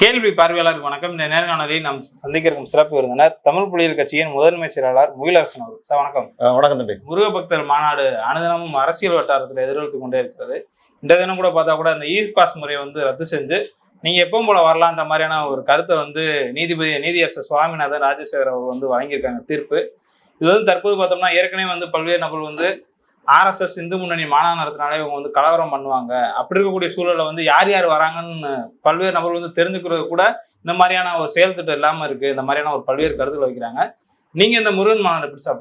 கேள்வி பார்வையாளருக்கு வணக்கம். இந்த நேர்காணலில் நாம் சந்திக்க இருக்கும் சிறப்பு விருந்தினர் தமிழ் புலிகள் கட்சியின் முதன்மை செயலாளர் முகிலரசன் அவர்கள். சார் வணக்கம். வணக்கம் தம்பி. முருக பக்தர் மாநாடு அனுதினமும் அரசியல் வட்டாரத்தில் எதிரொலித்து கொண்டே இருக்கிறது. இந்த தினம் கூட பார்த்தா கூட இந்த இ பாஸ் முறையை வந்து ரத்து செஞ்சு நீங்க எப்பவும் போல வரலான்ற மாதிரியான ஒரு கருத்தை வந்து நீதிபதி நீதியரசர் சுவாமிநாதன் ராஜசேகர் அவர் வந்து வழங்கியிருக்காங்க தீர்ப்பு. இது வந்து தற்போது பார்த்தோம்னா ஏற்கனவே வந்து பல்வேறு நபர் வந்து ஆர்எஸ்எஸ் இந்து முன்னணி மாநாடு நடத்தினாலே இவங்க வந்து கலவரம் பண்ணுவாங்க. அப்படி இருக்கக்கூடிய சூழலில் வந்து யார் யார் வராங்கன்னு பல்வேறு நபர்கள் வந்து தெரிஞ்சுக்கிறது கூட இந்த மாதிரியான ஒரு செயல் திட்டம் இல்லாமல் இருக்குது இந்த மாதிரியான ஒரு பல்வேறு கருத்துக்களை வைக்கிறாங்க. நீங்கள் இந்த முருகன் மாநாடு எப்படி சார்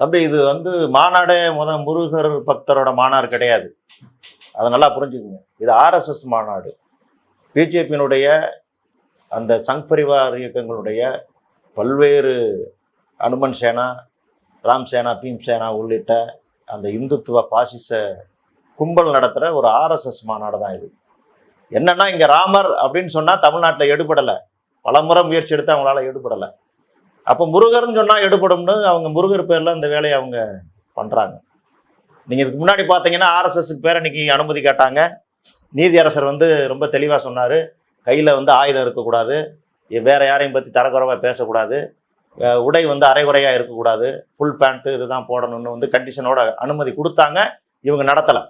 தம்பி இது வந்து மாநாடே முத முருகர் பக்தரோட மாநாடு கிடையாது. அதை நல்லா புரிஞ்சுக்குங்க. இது ஆர்எஸ்எஸ் மாநாடு. பிஜேபியினுடைய அந்த சங் பரிவார் இயக்கங்களுடைய பல்வேறு அனுமன் சேனா ராம் சேனா பீம் சேனா உள்ளிட்ட அந்த இந்துத்துவ பாசிச கும்பல் நடத்துகிற ஒரு ஆர்எஸ்எஸ் மாநாடு தான் இது. என்னன்னா இங்கே ராமர் அப்படின்னு சொன்னால் தமிழ்நாட்டில் எடுபடலை. பலமுறை முயற்சி எடுத்து அவங்களால எடுபடலை. அப்போ முருகர்னு சொன்னால் எடுபடும்னு அவங்க முருகர் பேரில் இந்த வேலையை அவங்க பண்ணுறாங்க நீங்கள் இதுக்கு முன்னாடி பார்த்தீங்கன்னா ஆர்எஸ்எஸ்க்கு பேர் இன்னைக்கு அனுமதி கேட்டாங்க. நீதியரசர் வந்து ரொம்ப தெளிவாக சொன்னார். கையில் வந்து ஆயுதம் இருக்கக்கூடாது. வேறு வேற யாரையும் பற்றி தரக்குறவாக பேசக்கூடாது. உடை வந்து அரைகுறையாக இருக்கக்கூடாது. ஃபுல் பேண்ட்டு இதுதான் போடணும்னு வந்து கண்டிஷனோட அனுமதி கொடுத்தாங்க. இவங்க நடத்தலை.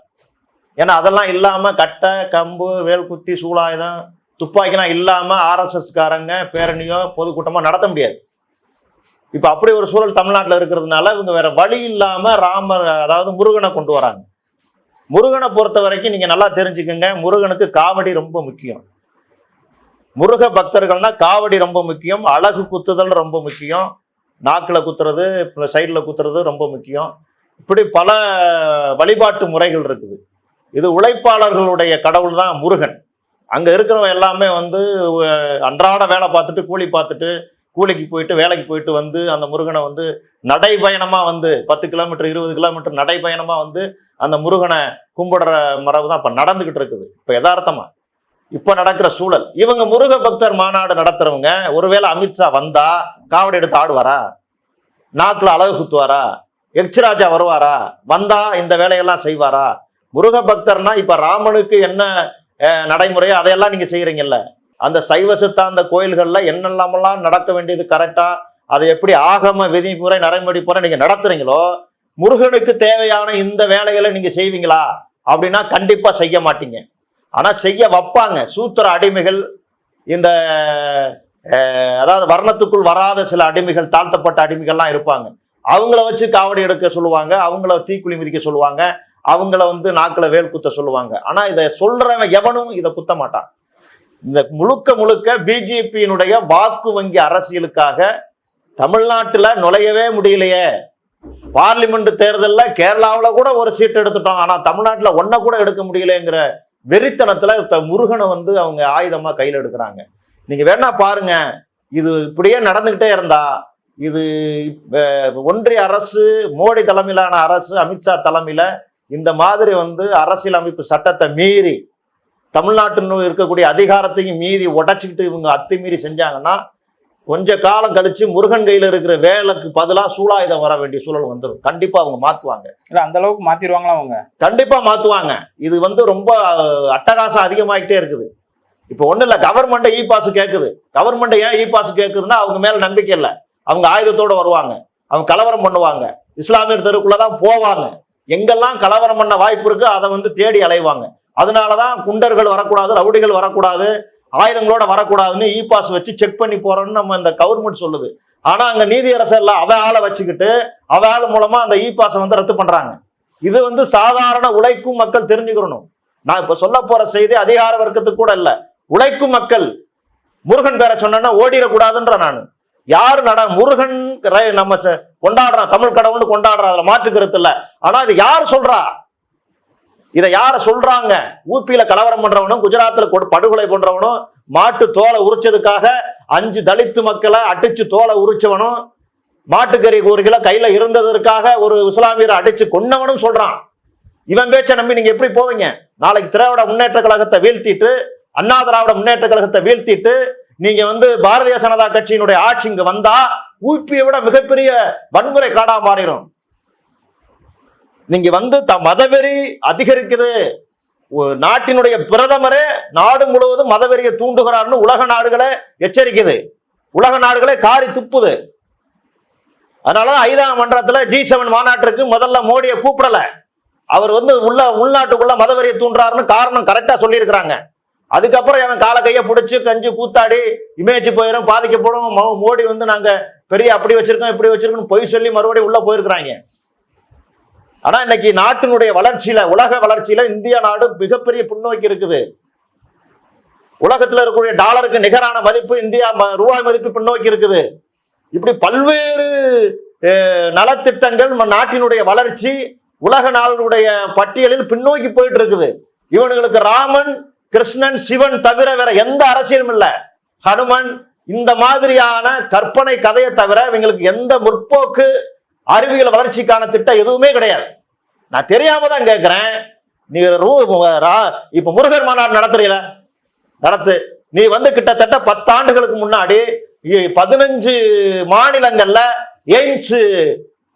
ஏன்னா அதெல்லாம் இல்லாமல் கட்டை கம்பு வேல்குத்தி சூலாயுதம் துப்பாக்கிலாம் இல்லாமல் ஆர்எஸ்எஸ்காரங்க பேரணியோ பொதுக்கூட்டமோ நடத்த முடியாது. இப்போ அப்படி ஒரு சூழல் தமிழ்நாட்டில் இருக்கிறதுனால இவங்க வேற வழி இல்லாமல் ராமர் அதாவது முருகனை கொண்டு வராங்க. முருகனை பொறுத்த வரைக்கும் நீங்கள் நல்லா தெரிஞ்சுக்கங்க. முருகனுக்கு காவடி ரொம்ப முக்கியம். முருக பக்தர்கள்னா காவடி ரொம்ப முக்கியம் அழகு குத்துதல் ரொம்ப முக்கியம் நாக்கில் குத்துறது சைடில் குத்துறது ரொம்ப முக்கியம். இப்படி பல வழிபாட்டு முறைகள் இருக்குது. இது உழைப்பாளர்களுடைய கடவுள் தான் முருகன். அங்கே இருக்கிறவங்க எல்லாமே வந்து அன்றாட வேலை பார்த்துட்டு கூலி பார்த்துட்டு கூலிக்கு போயிட்டு வேலைக்கு போயிட்டு வந்து அந்த முருகனை வந்து நடைபயணமாக வந்து பத்து கிலோமீட்டர் இருபது கிலோமீட்டர் நடைபயணமாக வந்து அந்த முருகனை கும்பிடுற மரபு தான் இப்போ நடந்துக்கிட்டு இருக்குது. இப்போ யதார்த்தமாக இப்போ நடக்கிற சூழல். இவங்க முருக பக்தர் மாநாடு நடத்துறவங்க ஒருவேளை அமித்ஷா வந்தா காவடி எடுத்து ஆடுவாரா? நாக்கில் அழகு குத்துவாரா? எக்ஸ்ராஜா வருவாரா? வந்தா இந்த வேலையெல்லாம் செய்வாரா? முருக பக்தர்னா இப்போ ராமனுக்கு என்ன நடைமுறையோ அதையெல்லாம் நீங்கள் செய்கிறீங்கல்ல அந்த சைவ சித்தாந்த கோயில்களில் என்னெல்லாமெல்லாம் நடக்க வேண்டியது கரெக்டாக அதை எப்படி ஆகம விதிமுறை நடைமுறை போற நீங்கள் நடத்துறீங்களோ முருகனுக்கு தேவையான இந்த வேலைகளை நீங்கள் செய்வீங்களா? அப்படின்னா கண்டிப்பாக செய்ய மாட்டீங்க. ஆனால் செய்ய வைப்பாங்க. சூத்திர அடிமைகள் இந்த அதாவது வர்ணத்துக்குள் வராத சில அடிமைகள் தாழ்த்தப்பட்ட அடிமைகள்லாம் இருப்பாங்க. அவங்கள வச்சு காவடி எடுக்க சொல்லுவாங்க அவங்கள தீக்குழி மிதிக்க சொல்லுவாங்க அவங்கள வந்து நாக்கில் வேல் குத்த சொல்லுவாங்க. ஆனால் இதை சொல்றவன் எவனும் இதை குத்த மாட்டான். இந்த முழுக்க முழுக்க பிஜேபியினுடைய வாக்கு வங்கி அரசியலுக்காக தமிழ்நாட்டில் நுழையவே முடியலையே. பார்லிமெண்ட் தேர்தலில் கேரளாவில் கூட ஒரு சீட் எடுத்துட்டோம் ஆனால் தமிழ்நாட்டில் ஒன்றை கூட எடுக்க முடியலங்கிற வெறித்தனத்தில் முருகனை வந்து அவங்க ஆயுதமாக கையில் எடுக்கிறாங்க. நீங்கள் வேணா பாருங்க இது இப்படியே நடந்துக்கிட்டே இருந்தா இது ஒன்றிய அரசு மோடி தலைமையிலான அரசு அமித்ஷா தலைமையில் இந்த மாதிரி வந்து அரசியலமைப்பு சட்டத்தை மீறி தமிழ்நாட்டில் இருக்கக்கூடிய அதிகாரத்தையும் மீறி உடைச்சிக்கிட்டு இவங்க அத்துமீறி செஞ்சாங்கன்னா கொஞ்ச காலம் கழிச்சு முருகன் கையில இருக்கிற வேலைக்கு பதிலா சூலாயுதம் வர வேண்டிய சூழல் வந்துடும் கண்டிப்பா அவங்க மாத்துவாங்க. இல்ல அந்த அளவுக்கு மாத்திருவாங்களா அவங்க? கண்டிப்பா மாத்துவாங்க. இது வந்து ரொம்ப அட்டகாசம் அதிகமாயிட்டே இருக்குது. இப்போ ஒண்ணும் இல்ல கவர்மெண்ட் இ பாஸ் கேக்குது. கவர்மெண்ட் ஏன் இ பாஸ் கேக்குதுன்னா அவங்க மேல நம்பிக்கை இல்லை. அவங்க ஆயுதத்தோட வருவாங்க. அவங்க கலவரம் பண்ணுவாங்க. இஸ்லாமியர் தெருக்குள்ளதான் போவாங்க. எங்கெல்லாம் கலவரம் பண்ண வாய்ப்பு இருக்கு அதை வந்து தேடி அலைவாங்க. அதனாலதான் குண்டர்கள் வரக்கூடாது ரவுடிகள் வரக்கூடாது. ஆயுதங்களோட வரக்கூடாதுன்னு இ பாஸ் வச்சு செக் பண்ணி போறோம்னு நம்ம இந்த கவர்மெண்ட் சொல்லுது. ஆனா அங்க நீதியரசர் எல்லாம் அவ ஆளை வச்சுக்கிட்டு அவ ஆள் மூலமா அந்த இ பாஸை வந்து ரத்து பண்றாங்க. இது வந்து சாதாரண உழைக்கும் மக்கள் தெரிஞ்சுக்கிறணும் நான் இப்ப சொல்ல போற செய்தி அதிகார வர்க்கத்துக்கு கூட இல்ல. உழைக்கும் மக்கள். முருகன் பேரை சொன்னா ஓடிடக்கூடாதுன்ற நான். யாரு நட முருகன் ரை- நம்ம ச- தமிழ் கடவுள்னு கொண்டாடுறோம் அதுல மாற்றுக்கிறது இல்ல. ஆனா இது யார் சொல்றா? இதை யார சொல்றாங்க? ஊபியில கலவரம் பண்றவனும் குஜராத்ல படுகொலை பண்றவனும் மாட்டு தோலை உரிச்சதுக்காக அஞ்சு தலித்து மக்களை அடிச்சு தோலை உரிச்சவனும் மாட்டுக்கறி ஒரு கிலோ கையில இருந்ததற்காக ஒரு இஸ்லாமியரை அடிச்சு கொன்னவனும் சொல்றான். இவன் பேச்சை நம்பி நீங்க எப்படி போவீங்க? நாளைக்கு திராவிட முன்னேற்ற கழகத்தை வீழ்த்திட்டு அண்ணா திராவிட முன்னேற்ற கழகத்தை வீழ்த்திட்டு நீங்க வந்து பாரதிய ஜனதா கட்சியினுடைய ஆட்சி இங்க வந்தா ஊப்பியை விட மிகப்பெரிய வன்முறை காடா மாறிடும். நீங்க வந்து த மதவெறி அதிகரிக்குது. நாட்டினுடைய பிரதமரே நாடு முழுவதும் மதவெறியை தூண்டுகிறார்னு உலக நாடுகளை எச்சரிக்குது. உலக நாடுகளே காரி துப்புது. அதனால ஐந்தாம் மன்றத்தில் ஜி செவன் மாநாட்டிற்கு முதல்ல மோடியை கூப்பிடல. அவர் வந்து உள்ள உள்நாட்டுக்குள்ள மதவெறியை தூண்டுறாருன்னு காரணம் கரெக்டா சொல்லியிருக்கிறாங்க. அதுக்கப்புறம் அவன் கால கையை பிடிச்சி கஞ்சி கூத்தாடி இமேஜ் போயிடும் பாதிக்கப்படும். மோடி வந்து நாங்க பெரிய அப்படி வச்சிருக்கோம் இப்படி வச்சிருக்கோம் பொய் சொல்லி மறுபடியும் உள்ள போயிருக்கிறாங்க. ஆனா இன்னைக்கு நாட்டினுடைய வளர்ச்சியில உலக வளர்ச்சியில இந்தியா நாடு மிகப்பெரிய பின்னோக்கி இருக்குது. உலகத்தில் இருக்கக்கூடிய டாலருக்கு நிகரான மதிப்பு இந்தியா ம- ரூபாய் மதிப்பு பின்னோக்கி இருக்குது. இப்படி பல்வேறு நலத்திட்டங்கள் நாட்டினுடைய வளர்ச்சி உலக நாளுடைய பட்டியலில் பின்னோக்கி போயிட்டு இருக்குது இவனுங்களுக்கு ராமன் கிருஷ்ணன் சிவன் தவிர வேற எந்த அரசியலும் இல்லை. ஹனுமன் இந்த மாதிரியான கற்பனை கதையை தவிர இவங்களுக்கு எந்த முற்போக்கு அறிவியல் வளர்ச்சிக்கான திட்டம் எதுவுமே கிடையாது. நான் தெரியாம தான் கேட்கிறேன். நீ ரூ- ரா- இப்ப முருகர் மாநாடு நடத்துறீல? நடத்து. நீ வந்து கிட்டத்தட்ட பத்தாண்டுகளுக்கு முன்னாடி பதினஞ்சு மாநிலங்கள்ல எய்ம்ஸ்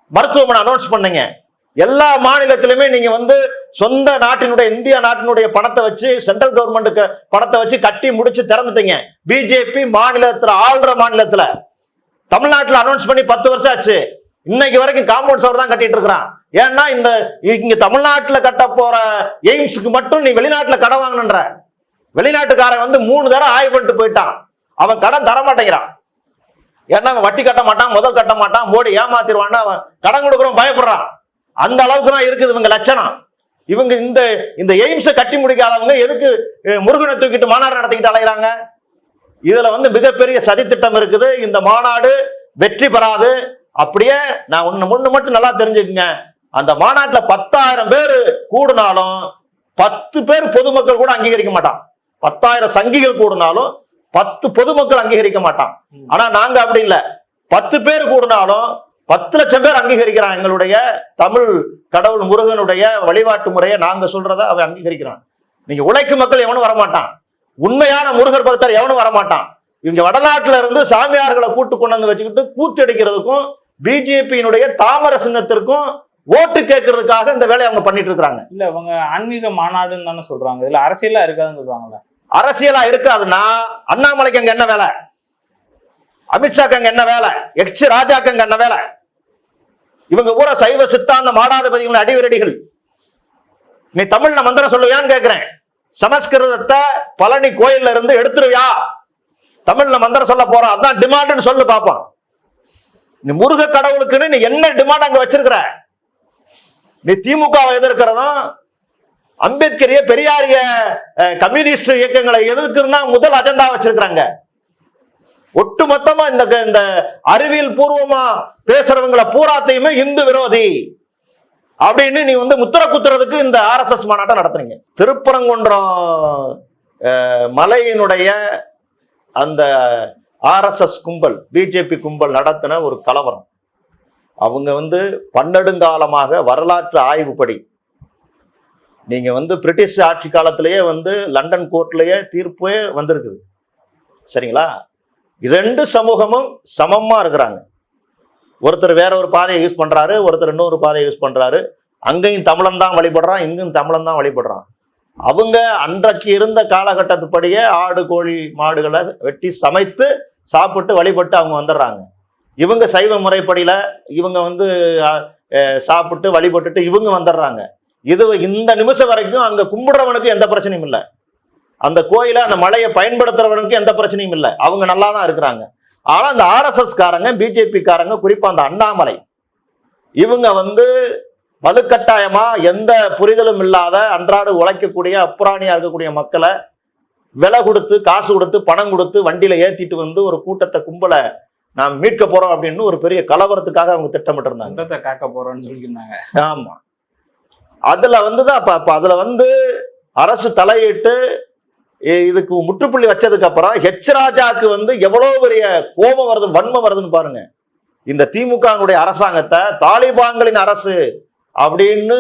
மருத்துவமனை அனௌன்ஸ் பண்ணீங்க. எல்லா மாநிலத்திலுமே நீங்க வந்து சொந்த நாட்டினுடைய இந்திய நாட்டினுடைய பணத்தை வச்சு சென்ட்ரல் கவர்மெண்ட்டுக்கு பணத்தை வச்சு கட்டி முடிச்சு திறந்துட்டீங்க. பிஜேபி மாநிலத்துல ஆள்ற மாநிலத்துல. தமிழ்நாட்டில் அனௌன்ஸ் பண்ணி பத்து வருஷம் ஆச்சு. இன்னைக்கு வரைக்கும் காம்பவுண்ட் சவர் தான் கட்டிட்டு இருக்கிறான். ஏன்னா இந்த இங்க தமிழ்நாட்டுல கட்ட போற எய்ம்ஸுக்கு மட்டும் நீ வெளிநாட்டுல கடன் வாங்கணுன்ற. வெளிநாட்டுக்காரன் வந்து மூணு தடவை ஆய்வு பண்ணிட்டு போயிட்டான். அவன் கடன் தர மாட்டேங்கிறான். ஏன்னா அவன் வட்டி கட்ட மாட்டான் முதல் கட்ட மாட்டான் மோடி ஏமாத்திடுவான்னு அவன் கடன் கொடுக்குறோம் பயப்படுறான். அந்த அளவுக்கு தான் இருக்குது இவங்க லட்சணம். இவங்க இந்த இந்த எய்ம்ஸை கட்டி முடிக்காதவங்க எதுக்கு முருகனை தூக்கிட்டு மாநாடு நடத்திக்கிட்டு அலைகிறாங்க இதுல வந்து மிகப்பெரிய சதித்திட்டம் இருக்குது. இந்த மாநாடு வெற்றி பெறாது. அப்படியே நான் ஒண்ணு ஒண்ணு மட்டும் நல்லா தெரிஞ்சுக்குங்க. அந்த மாநாட்டுல பத்தாயிரம் பேர் கூடினாலும் பத்து பேர் பொதுமக்கள் கூட அங்கீகரிக்க மாட்டான். பத்தாயிரம் சங்கிகள் கூடினாலும் பத்து பொதுமக்கள் அங்கீகரிக்க மாட்டான். ஆனா நாங்க அப்படி இல்ல. பத்து பேர் கூடினாலும் பத்து லட்சம் பேர் அங்கீகரிக்கிறான். எங்களுடைய தமிழ் கடவுள் முருகனுடைய வழிபாட்டு முறையை நாங்க சொல்றத அவன் அங்கீகரிக்கிறான். நீங்க உழைக்கும் மக்கள் எவனும் வரமாட்டான். உண்மையான முருகர் பக்தர் எவனும் வரமாட்டான். இவங்க வடநாட்டுல இருந்து சாமியார்களை கூட்டு கொண்டு வந்து வச்சுக்கிட்டு கூத்தடிக்கிறதுக்கும் பிஜேபியினுடைய தாமர சின்னத்திற்கும் ஓட்டு கேட்கறதுக்காக இந்த வேலையை அவங்க பண்ணிட்டு இருக்கிறாங்க. இல்ல அவங்க ஆன்மீக மாநாடுன்னு தானே சொல்றாங்க. இதுல அரசியலா இருக்காதுன்னு சொல்றாங்கல்ல. அரசியலா இருக்காதுன்னா அண்ணாமலைக்கு அங்க என்ன வேலை? அமித்ஷாக்கு அங்க என்ன வேலை? எச் ராஜாக்கு அங்க என்ன வேலை? இவங்க பூரா சைவ சித்தாந்த மாடாதிபதிகள் அடிவரடிகள். நீ தமிழ்ல மந்திரம் சொல்லுவியான்னு கேக்குறேன். சமஸ்கிருதத்தை பழனி கோயில்ல இருந்து எடுத்துருவியா? தமிழ்ல மந்திரம் சொல்ல போற. அதான் டிமாண்டுன்னு சொல்லு பாப்போம். நீ முருக கடவுளுக்குன்னு நீ என்ன டிமாண்ட் அங்க வச்சிருக்கிற? நீ திமுகவை எதிர்க்கிறதும் அம்பேத்கரிய பெரியாரிய கம்யூனிஸ்ட் இயக்கங்களை எதிர்க்கிறதுனா முதல் அஜெண்டா வச்சிருக்கிறாங்க. ஒட்டு மொத்தமா இந்த இந்த அறிவியல் பூர்வமா பேசுறவங்களை பூராத்தையுமே இந்து விரோதி. அப்படின்னு நீ வந்து முத்திர குத்துறதுக்கு இந்த ஆர்எஸ்எஸ் மாநாட்டம் நடத்துறீங்க திருப்பரங்குன்றம் மலையினுடைய அந்த ஆர்எஸ்எஸ் கும்பல் பிஜேபி கும்பல் நடத்தின ஒரு கலவரம். அவங்க வந்து பன்னெடுங்காலமாக வரலாற்று ஆய்வுப்படி. நீங்கள் வந்து பிரிட்டிஷ் ஆட்சி காலத்திலேயே வந்து லண்டன் கோர்ட்லேயே தீர்ப்பே வந்திருக்குது. சரிங்களா? ரெண்டு சமூகமும் சமமாக இருக்கிறாங்க. ஒருத்தர் வேற ஒரு பாதையை யூஸ் பண்ணுறாரு ஒருத்தர் இன்னொரு பாதையை யூஸ் பண்ணுறாரு அங்கேயும் தமிழன் தான் வழிபடுறான் இங்கேயும் தமிழன் தான் வழிபடுறான். அவங்க அன்றைக்கு இருந்த காலகட்டத்துப்படியே ஆடு கோழி மாடுகளை வெட்டி சமைத்து சாப்பிட்டு வழிபட்டு அவங்க வந்துடுறாங்க. இவங்க சைவ முறைப்படியில் இவங்க வந்து சாப்பிட்டு வழிபட்டுட்டு இவங்க வந்துடுறாங்க. இது இந்த நிமிஷம் வரைக்கும் அங்கே கும்பிடுறவனுக்கு எந்த பிரச்சனையும் இல்லை. அந்த கோயிலை அந்த மலையை பயன்படுத்துறவனுக்கு எந்த பிரச்சனையும் இல்லை. அவங்க நல்லா தான் இருக்கிறாங்க. ஆனால் அந்த ஆர்எஸ்எஸ் காரங்க பிஜேபி காரங்க குறிப்பா அந்த அண்ணாமலை இவங்க வந்து வலுக்கட்டாயமா எந்த புரிதலும் இல்லாத அன்றாட உழைக்கக்கூடிய அப்புறாணியா இருக்கக்கூடிய மக்களை விலை கொடுத்து காசு கொடுத்து பணம் கொடுத்து வண்டியில ஏத்திட்டு வந்து ஒரு கூட்டத்தை கும்பலை நாம் மீட்க போறோம் அப்படின்னு ஒரு பெரிய கலவரத்துக்காக அவங்க திட்டமிட்டு இருந்தாங்க குண்டத்தை காக்க போறோம்னு சொல்லியிருந்தாங்க. ஆமா. அதுல வந்துதான் அப்ப அப்ப அதுல வந்து அரசு தலையிட்டு இதுக்கு முற்றுப்புள்ளி வச்சதுக்கு அப்புறம் ஹெச் ராஜாக்கு வந்து எவ்வளவு பெரிய கோபம் வருது வன்மம் வருதுன்னு பாருங்க. இந்த திமுகவுடைய அரசாங்கத்தை தாலிபான்களின் அரசு அப்படின்னு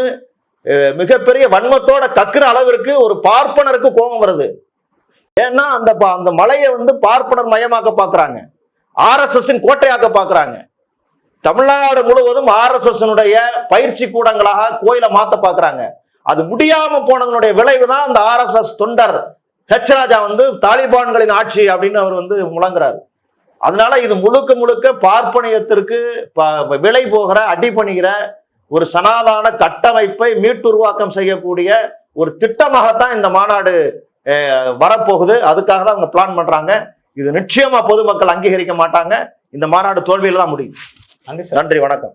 மிகப்பெரிய வன்மத்தோட கக்குற அளவிற்கு ஒரு பார்ப்பனருக்கு கோபம் வருது. ஏன்னா அந்த அந்த மலையை வந்து பார்ப்பனர் மயமாக்க பார்க்குறாங்க. ஆர்எஸ்எஸ்ஸின் கோட்டையாக்க பார்க்குறாங்க. தமிழ்நாடு முழுவதும் ஆர்எஸ்எஸ்னுடைய பயிற்சி கூடங்களாக கோயிலை மாற்ற பார்க்குறாங்க. அது முடியாம போனதனுடைய விளைவு தான் அந்த ஆர்எஸ்எஸ் தொண்டர் ஹெச் ராஜா வந்து தாலிபான்களின் ஆட்சி அப்படின்னு அவர் வந்து முழங்குறாரு. அதனால இது முழுக்க முழுக்க பார்ப்பனியத்திற்கு ப- விலை போகிற அடி ஒரு சனாதான கட்டமைப்பை மீட்டுருவாக்கம் செய்யக்கூடிய ஒரு திட்டமாகத்தான் இந்த மாநாடு வரப்போகுது. அதுக்காக தான் அவங்க பிளான் பண்றாங்க. இது நிச்சயமா பொதுமக்கள் அங்கீகரிக்க மாட்டாங்க. இந்த மாநாடு தோல்வியில தான் முடியும். நன்றி வணக்கம்.